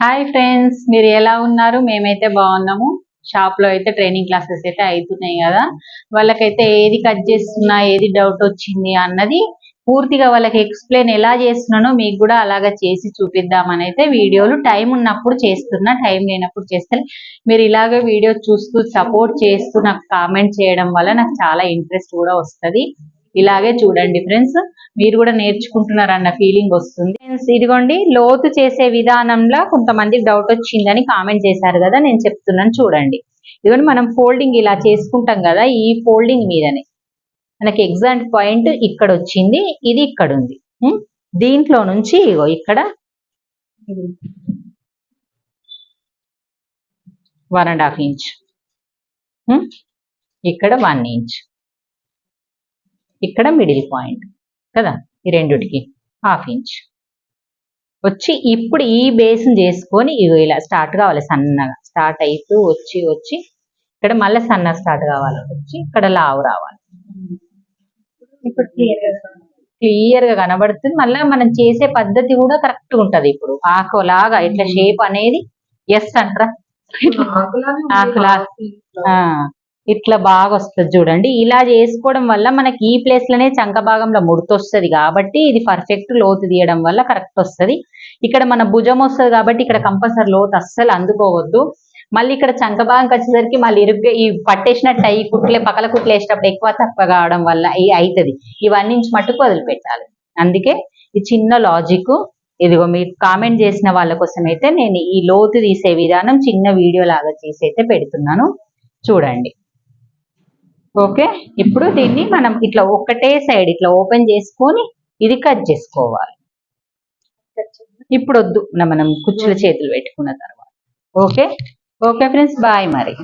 Hi friends మీరు ఎలా ఉన్నారు? మేమైతే బాగున్నాము. షాప్లో అయితే ట్రైనింగ్ క్లాసెస్ అయితే అవుతున్నాయి కదా. వాళ్ళకైతే ఏది కట్ చేస్తున్నా ఏది డౌట్ వచ్చింది అన్నది పూర్తిగా వాళ్ళకి ఎక్స్ప్లెయిన్ ఎలా చేస్తున్నానో మీకు కూడా అలాగా చేసి చూపిద్దామని అయితే వీడియోలు టైం ఉన్నప్పుడు చేస్తున్నా టైం లేనప్పుడు చేస్తే మీరు ఇలాగే వీడియో చూస్తూ సపోర్ట్ చేస్తూ నాకు కామెంట్ చేయడం వల్ల నాకు చాలా ఇంట్రెస్ట్ కూడా వస్తది. ఇలాగే చూడండి ఫ్రెండ్స్. మీరు కూడా నేర్చుకుంటున్నారన్న ఫీలింగ్ వస్తుంది. ఫ్రెండ్స్ ఇదిగోండి లోతు చేసే విధానంలో కొంతమందికి డౌట్ వచ్చిందని కామెంట్ చేశారు కదా నేను చెప్తున్నాను చూడండి. ఇదిగోండి మనం ఫోల్డింగ్ ఇలా చేసుకుంటాం కదా ఈ ఫోల్డింగ్ మీదనే. మనకి ఎగ్జాక్ట్ పాయింట్ ఇక్కడ వచ్చింది ఇది ఇక్కడ ఉంది. దీంట్లో నుంచి ఇగో ఇక్కడ. వన్ అండ్ హాఫ్ ఇంచ్ ఇక్కడ వన్ ఇంచ్ ఇక్కడ మిడిల్ పాయింట్ కదా? ఈ రెండుటికి. Half inch. వచ్చి ఇప్పుడు ఈ బేస్ని చేసుకొని ఇలా స్టార్ట్ కావాలి సన్నగా. స్టార్ట్ అవుతూ వచ్చి వచ్చి ఇక్కడ మళ్ళీ సన్నగా స్టార్ట్ కావాలి. వచ్చి ఇక్కడ లావు రావాలి. ఇప్పుడు క్లియర్ క్లియర్గా కనబడుతుంది. మళ్ళీ మనం చేసే పద్ధతి కూడా కరెక్ట్ ఉంటది ఇప్పుడు. ఆకులాగా ఇట్లా షేప్ అనేది ఎస్ అంటారా? ఆకులా ఇట్లా బాగా వస్తుంది చూడండి. ఇలా చేసుకోవడం వల్ల మనకి ఈ ప్లేస్లోనే చంక భాగంలో ముడతొస్తుంది కాబట్టి ఇది పర్ఫెక్ట్ లోతు తీయడం వల్ల కరెక్ట్ వస్తది. ఇక్కడ మన భుజం వస్తుంది కాబట్టి ఇక్కడ కంపల్సరీ లోతు అస్సలు అందుకోవద్దు. మళ్ళీ ఇక్కడ చంక భాగంకి వచ్చేసరికి మళ్ళీ ఇరుగ్గా ఈ పట్టేసినట్టు అయ్యి కుట్లే పక్కల కుట్లు వేసేటప్పుడు ఎక్కువ తక్కువ కావడం వల్ల అవుతుంది ఇవన్నీ నుంచి మట్టుకు వదిలిపెట్టాలి. అందుకే ఈ చిన్న లాజిక్ ఇదిగో మీరు కామెంట్ చేసిన వాళ్ళ కోసం అయితే నేను ఈ లోతు తీసే విధానం చిన్న వీడియో లాగా చేసి అయితే పెడుతున్నాను. చూడండి. ఓకే? ఇప్పుడు దీన్ని మనం ఇట్లా ఒకటే సైడ్ ఇట్లా ఓపెన్ చేసుకొని ఇది కట్ చేసుకోవాలి. ఇప్పుడు వద్దు మనం కుచ్చుల చేతులు పెట్టుకున్న తర్వాత. ఓకే? ఓకే ఫ్రెండ్స్ బాయ్ మరి.